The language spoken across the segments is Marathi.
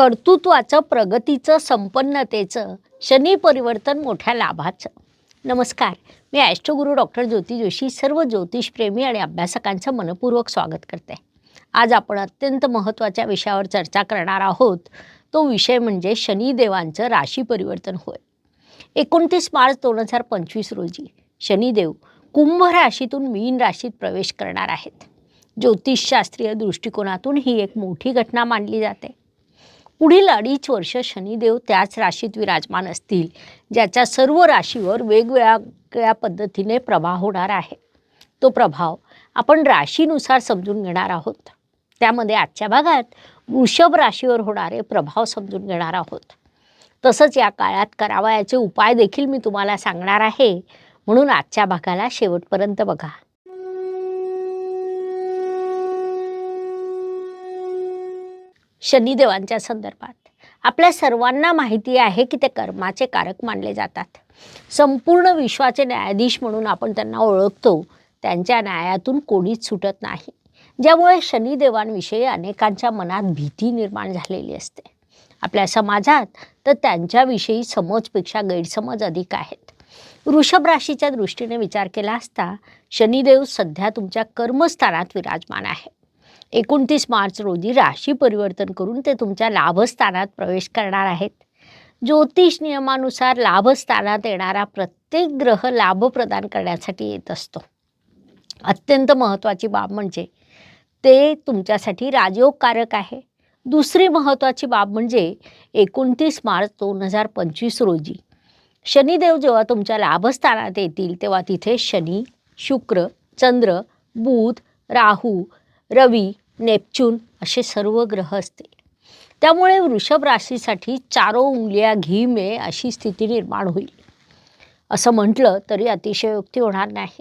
कर्तृत्वाचं प्रगतीचं संपन्नतेचं शनी परिवर्तन मोठ्या लाभाचं. नमस्कार मी ॲस्ट्रोगुरू डॉक्टर ज्योती जोशी सर्व ज्योतिषप्रेमी आणि अभ्यासकांचं मनपूर्वक स्वागत करते. आज आपण अत्यंत महत्त्वाच्या विषयावर चर्चा करणार आहोत. तो विषय म्हणजे शनिदेवांचं राशी परिवर्तन होय. एकोणतीस मार्च दोन हजार पंचवीस रोजी शनिदेव कुंभ राशीतून मीन राशीत प्रवेश करणार आहेत. ज्योतिषशास्त्रीय दृष्टिकोनातून ही एक मोठी घटना मानली जाते. पुढील अडीच वर्ष शनिदेव त्याच राशीत विराजमान असतील ज्याच्या सर्व राशीवर वेगवेगळ्या पद्धतीने प्रभाव होणार आहे. तो प्रभाव आपण राशीनुसार समजून घेणार आहोत. त्यामध्ये आजच्या भागात वृषभ राशीवर होणारे प्रभाव समजून घेणार आहोत. तसंच या काळात करावयाचे उपाय देखील मी तुम्हाला सांगणार आहे. म्हणून आजच्या भागाला शेवटपर्यंत बघा. शनिदेवांच्या संदर्भात. आपल्या सर्वांना माहिती आहे की ते कर्माचे कारक मानले जातात. संपूर्ण विश्वाचे न्यायाधीश म्हणून आपण त्यांना ओळखतो त्यांच्या न्यायातून कोणीच सुटत नाही. ज्यामुळे शनिदेवांविषयी अनेकांच्या मनात भीती निर्माण झालेली असते. आपल्या समाजात तर त्यांच्याविषयी समजपेक्षा गैरसमज अधिक आहेत. वृषभ राशीच्या दृष्टीने विचार केला असता शनिदेव सध्या तुमच्या कर्मस्थानात विराजमान आहे. एकोणतीस मार्च रोजी राशी परिवर्तन करून ते तुमच्या लाभस्थानात प्रवेश करणार आहेत. ज्योतिष नियमानुसार लाभस्थानात येणारा प्रत्येक ग्रह लाभ प्रदान करण्यासाठी येत असतो. अत्यंत महत्त्वाची बाब म्हणजे ते तुमच्यासाठी राजयोगकारक आहे. दुसरी महत्त्वाची बाब म्हणजे एकोणतीस मार्च दोन हजार पंचवीस रोजी शनिदेव जेव्हा तुमच्या लाभस्थानात येतील तेव्हा तिथे शनी शुक्र चंद्र बुध राहू रवी नेपच्यून असे सर्व ग्रह असतील. त्यामुळे वृषभ राशीसाठी चारो उंगल्या घी मे अशी स्थिती निर्माण होईल. असं म्हटलं तरी अतिशयोक्ती होणार नाही.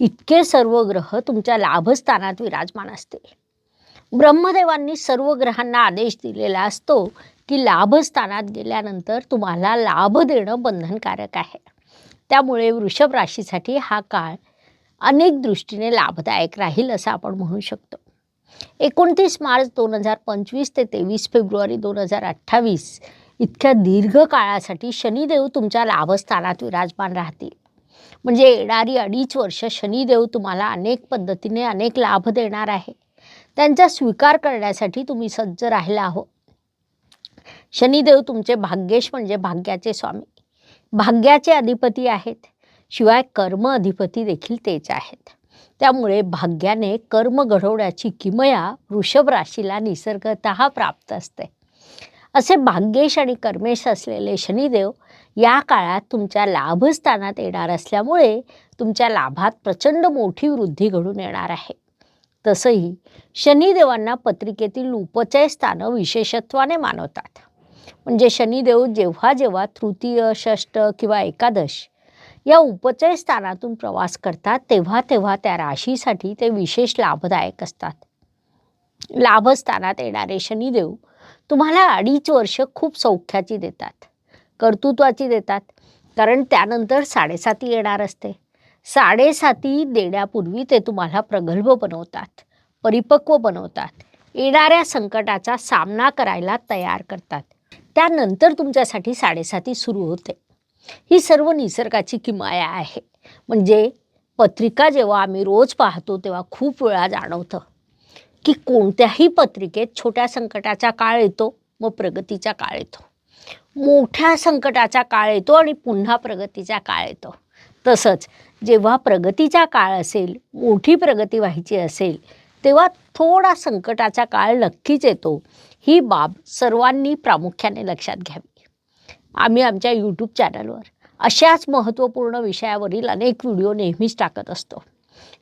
इतके सर्व ग्रह तुमच्या लाभस्थानात विराजमान असतील. ब्रह्मदेवांनी सर्व ग्रहांना आदेश दिलेला असतो की लाभस्थानात गेल्यानंतर तुम्हाला लाभ देणं बंधनकारक आहे. त्यामुळे वृषभ राशीसाठी हा काळ अनेक दृष्टीने लाभदायक राहील असं आपण म्हणू शकतो. एकोणतीस मार्च दोन हजार पंचवीस ते तेवीस फेब्रुवारी दोन हजार अठ्ठावीस. इतक्या दीर्घ काळासाठी शनिदेव तुमच्या लाभस्थानात विराजमान राहतील. म्हणजे येणारी अडीच वर्ष शनिदेव तुम्हाला अनेक पद्धतीने अनेक लाभ देणार आहे. त्यांचा स्वीकार करण्यासाठी तुम्ही सज्ज राहिला आहो शनिदेव तुमचे भाग्येश म्हणजे भाग्याचे स्वामी. भाग्याचे अधिपती आहेत. शिवाय कर्म अधिपती देखील तेच आहेत. त्यामुळे भाग्याने कर्म घडवण्याची किमया वृषभ राशीला निसर्गत प्राप्त असते. असे भाग्येश आणि कर्मेश असलेले शनिदेव या काळात तुमच्या लाभस्थानात येणार असल्यामुळे तुमच्या लाभात प्रचंड मोठी वृद्धी घडून येणार आहे. तसंही शनिदेवांना पत्रिकेतील उपचय स्थानं विशेषत्वाने मानवतात. म्हणजे शनिदेव जेव्हा जेव्हा तृतीय षष्ट किंवा एकादश या उपचय स्थानातून प्रवास करतात तेव्हा तेव्हा त्या राशीसाठी ते विशेष लाभदायक असतात. लाभस्थानात येणारे शनिदेव तुम्हाला अडीच वर्ष खूप सौख्याची देतात कर्तृत्वाची देतात कारण त्यानंतर साडेसाती येणार असते. साडेसाती देण्यापूर्वी ते तुम्हाला प्रगल्भ बनवतात परिपक्व बनवतात. येणाऱ्या संकटाचा सामना करायला तयार करतात. त्यानंतर तुमच्यासाठी साडेसाती सुरू होते. ही सर्व निसर्गाची किमाया आहे. म्हणजे पत्रिका जेव्हा आम्ही रोज पाहतो तेव्हा खूप वेळा जाणवतं की कोणत्याही पत्रिकेत छोट्या संकटाचा काळ येतो मग प्रगतीचा काळ येतो. मोठ्या संकटाचा काळ येतो आणि पुन्हा प्रगतीचा काळ येतो. तसंच जेव्हा प्रगतीचा काळ असेल मोठी प्रगती व्हायची असेल तेव्हा थोडा संकटाचा काळ नक्कीच येतो. ही बाब सर्वांनी प्रामुख्याने लक्षात घ्यावी. आम्ही आमच्या यूट्यूब चॅनलवर अशाच महत्त्वपूर्ण विषयावरील अनेक व्हिडिओ नेहमीच टाकत असतो.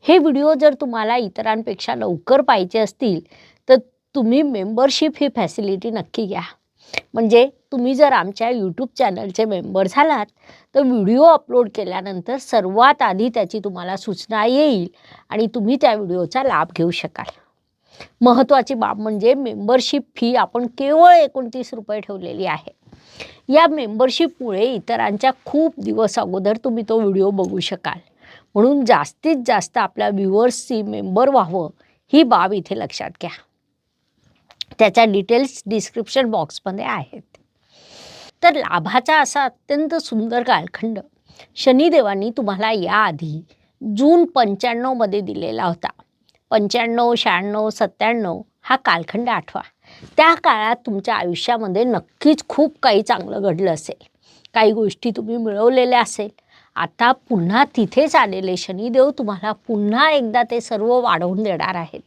हे व्हिडिओ जर तुम्हाला इतरांपेक्षा लवकर पाहिजे असतील तर तुम्ही मेंबरशिप ही फॅसिलिटी नक्की घ्या. म्हणजे तुम्ही जर आमच्या यूट्यूब चॅनलचे मेंबर झालात तर व्हिडिओ अपलोड केल्यानंतर सर्वात आधी त्याची तुम्हाला सूचना येईल आणि तुम्ही त्या व्हिडिओचा लाभ घेऊ शकाल. महत्त्वाची बाब म्हणजे मेंबरशिप फी आपण केवळ एकोणतीस रुपये ठेवलेली आहे. या मेंबरशिपमुळे इतरांच्या खूप दिवस अगोदर तुम्ही तो व्हिडिओ बघू शकाल. म्हणून जास्तीत जास्त आपल्या व्ह्युअर्सची मेंबर व्हावं ही बाब इथे लक्षात घ्या. त्याच्या डिटेल्स डिस्क्रिप्शन बॉक्समध्ये आहेत. तर लाभाचा असा अत्यंत सुंदर कालखंड शनिदेवांनी तुम्हाला याआधी जून पंच्याण्णवमध्ये दिलेला होता. पंच्याण्णव शहाण्णव सत्त्याण्णव हा कालखंड आठवा. त्या काळात तुमच्या आयुष्यामध्ये नक्कीच खूप काही चांगलं घडलं असेल. काही गोष्टी तुम्ही मिळवलेल्या असेल. आता पुन्हा तिथेच आलेले शनिदेव तुम्हाला पुन्हा एकदा ते सर्व वाढवून देणार आहेत.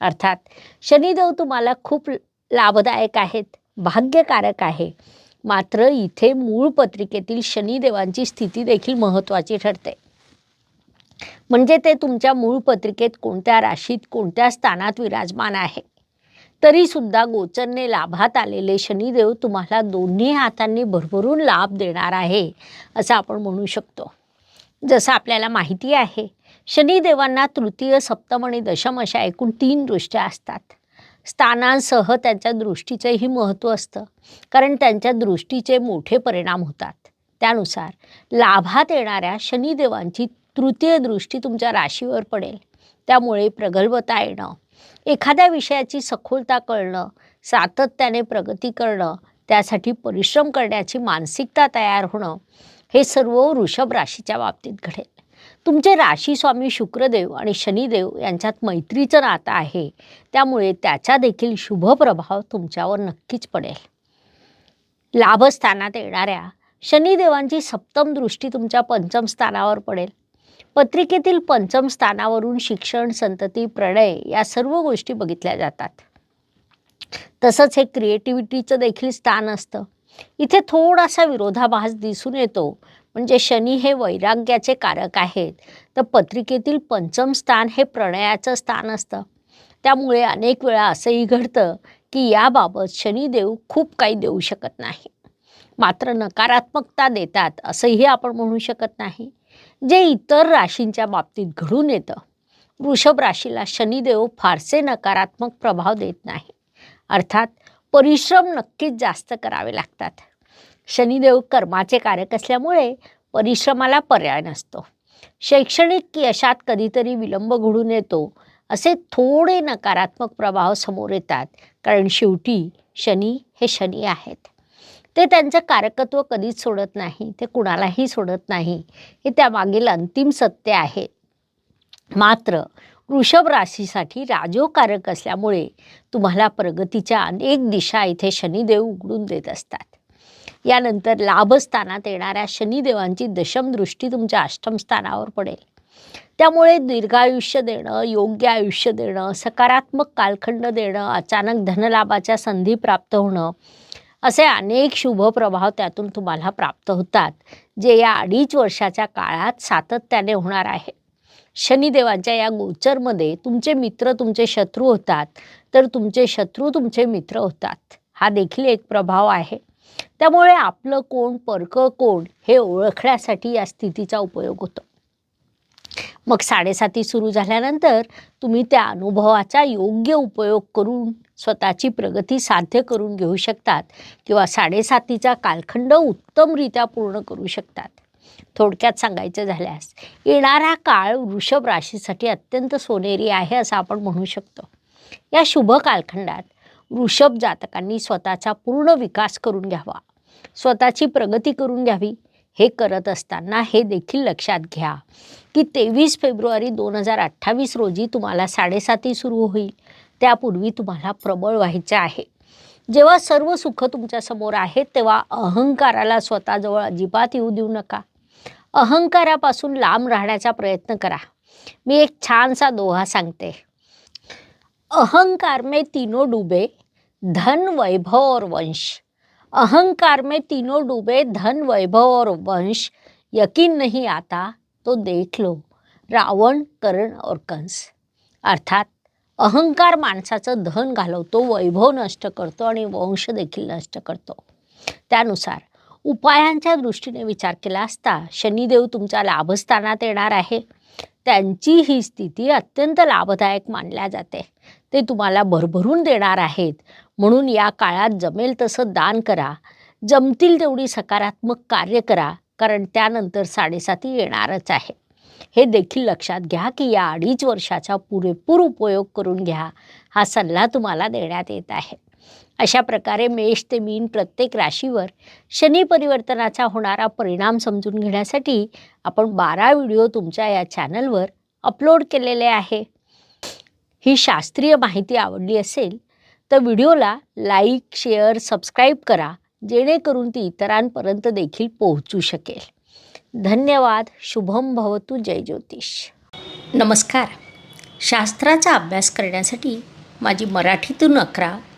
अर्थात शनिदेव तुम्हाला खूप लाभदायक आहेत भाग्यकारक आहे. मात्र इथे मूळ पत्रिकेतील शनिदेवांची स्थिती देखील महत्त्वाची ठरते. म्हणजे ते तुमच्या मूळ पत्रिकेत कोणत्या राशीत कोणत्या स्थानात विराजमान आहे तरीसुद्धा गोचरने लाभात आलेले शनिदेव तुम्हाला दोन्ही हातांनी भरभरून लाभ देणार आहे असं आपण म्हणू शकतो. जसं आपल्याला माहिती आहे शनिदेवांना तृतीय सप्तम आणि दशम अशा एकूण तीन दृष्ट्या असतात. स्थानांसह त्यांच्या दृष्टीचंही महत्त्व असतं कारण त्यांच्या दृष्टीचे मोठे परिणाम होतात. त्यानुसार लाभात येणाऱ्या शनिदेवांची तृतीय दृष्टी तुमच्या राशीवर पडेल. त्यामुळे प्रगल्भता येणं एखाद्या विषयाची सखोलता कळणं सातत्याने प्रगती करणं त्यासाठी परिश्रम करण्याची मानसिकता तयार होणं हे सर्व वृषभ राशीच्या बाबतीत घडेल. तुमचे राशी स्वामी शुक्रदेव आणि शनिदेव यांच्यात मैत्रीचं नातं आहे. त्यामुळे त्याचा देखील शुभ प्रभाव तुमच्यावर नक्कीच पडेल. लाभस्थानात येणाऱ्या शनिदेवांची सप्तम दृष्टी तुमच्या पंचम स्थानावर पडेल. पत्रिकेतील पंचम स्थानावरून शिक्षण संतती प्रणय या सर्व गोष्टी बघितल्या जातात. तसंच हे क्रिएटिव्हिटीचं देखील स्थान असतं. इथे थोडासा विरोधाभास दिसून येतो. म्हणजे शनी हे वैराग्याचे कारक आहेत. तर पत्रिकेतील पंचम स्थान हे प्रणयाचं स्थान असतं. त्यामुळे अनेक वेळा असंही घडतं की याबाबत शनिदेव खूप काही देऊ शकत नाही. मात्र नकारात्मकता देतात असंही आपण म्हणू शकत नाही. जे इतर राशींच्या बाबतीत घडून येतं. वृषभ राशीला शनिदेव फारसे नकारात्मक प्रभाव देत नाही. अर्थात परिश्रम नक्कीच जास्त करावे लागतात. शनिदेव कर्माचे कारक असल्यामुळे परिश्रमाला पर्याय नसतो. शैक्षणिक यशात कधीतरी विलंब घडून येतो असे थोडे नकारात्मक प्रभाव समोर येतात कारण शेवटी शनी हे शनी आहेत. ते त्यांचं कारकत्व कधीच सोडत नाही. ते कुणालाही सोडत नाही. हे त्यामागील अंतिम सत्य आहे. मात्र वृषभ राशीसाठी राजोकारक असल्यामुळे तुम्हाला प्रगतीच्या अनेक दिशा इथे शनिदेव उघडून देत असतात. यानंतर लाभस्थानात येणाऱ्या शनिदेवांची दशम दृष्टी तुमच्या अष्टमस्थानावर पडेल. त्यामुळे दीर्घायुष्य देणं योग्य आयुष्य देणं सकारात्मक कालखंड देणं अचानक धनलाभाच्या संधी प्राप्त होणं असे अनेक शुभ प्रभाव त्यातून तुम्हाला प्राप्त होतात जे या अडीच वर्षाच्या काळात सातत्याने होणार आहे. शनिदेवांच्या या गोचरमध्ये तुमचे मित्र तुमचे शत्रू होतात तर तुमचे शत्रू तुमचे मित्र होतात. हा देखील एक प्रभाव आहे. त्यामुळे आपलं कोण परकं कोण हे ओळखण्यासाठी या स्थितीचा उपयोग होतो. मग साडेसाती सुरू झाल्यानंतर तुम्ही त्या अनुभवाचा योग्य उपयोग करून स्वतःची प्रगती साध्य करून घेऊ शकतात किंवा साडेसातीचा कालखंड उत्तमरित्या पूर्ण करू शकतात. थोडक्यात सांगायचं झाल्यास येणारा काळ वृषभ राशीसाठी अत्यंत सोनेरी आहे असं आपण म्हणू शकतो. या शुभ कालखंडात वृषभ जातकांनी स्वतःचा पूर्ण विकास करून घ्यावा. स्वतःची प्रगती करून घ्यावी. हे करत असताना हे देखील लक्षात घ्या की तेवीस फेब्रुवारी दोन हजार अठ्ठावीस रोजी तुम्हाला साडेसाती सुरू होईल. त्यापूर्वी तुम्हाला प्रबळ व्हायचं आहे. जेव्हा सर्व सुख तुमच्यासमोर आहेत तेव्हा अहंकाराला स्वतःजवळ अजिबात येऊ देऊ नका. अहंकारापासून लांब राहण्याचा प्रयत्न करा. मी एक छानसा दोहा सांगते. अहंकार में तीनों डूबे धन वैभव और वंश. अहंकार में तीनों डूबे धन वैभव और वंश। यकीन नहीं आता तो देख लो रावण करण और कंस। अर्थात अहंकार माणसाचं धन घालवतो वैभव नष्ट करतो आणि वंश देखील नष्ट करतो. त्यानुसार उपायांच्या दृष्टीने विचार केला असता शनिदेव तुमच्या लाभस्थानात येणार आहे. त्यांची ही स्थिती अत्यंत लाभदायक मानल्या जाते. ते तुम्हाला भरभरून देणार आहेत. म्हणून या काळात जमेल तसं दान करा. जमतील तेवढी सकारात्मक कार्य करा कारण त्यानंतर साडेसाती येणारच आहे. हे देखील लक्षात घ्या की या अडीच वर्षाचा पुरेपूर उपयोग करून घ्या. हा सल्ला तुम्हाला देण्यात येत आहे. अशा प्रकारे मेष ते मीन प्रत्येक राशीवर शनी परिवर्तनाचा होणारा परिणाम समजून घेण्यासाठी आपण बारा व्हिडिओ तुमच्या या चॅनलवर अपलोड केलेले आहे. ही शास्त्रीय माहिती आवडली असेल तर व्हिडिओला लाईक शेअर सबस्क्राईब करा जेणेकरून ती इतरांपर्यंत देखील पोहोचू शकेल. धन्यवाद शुभम भवतु जय ज्योतिष. नमस्कार. शास्त्राचा अभ्यास करण्यासाठी माझी मराठीतून अकरा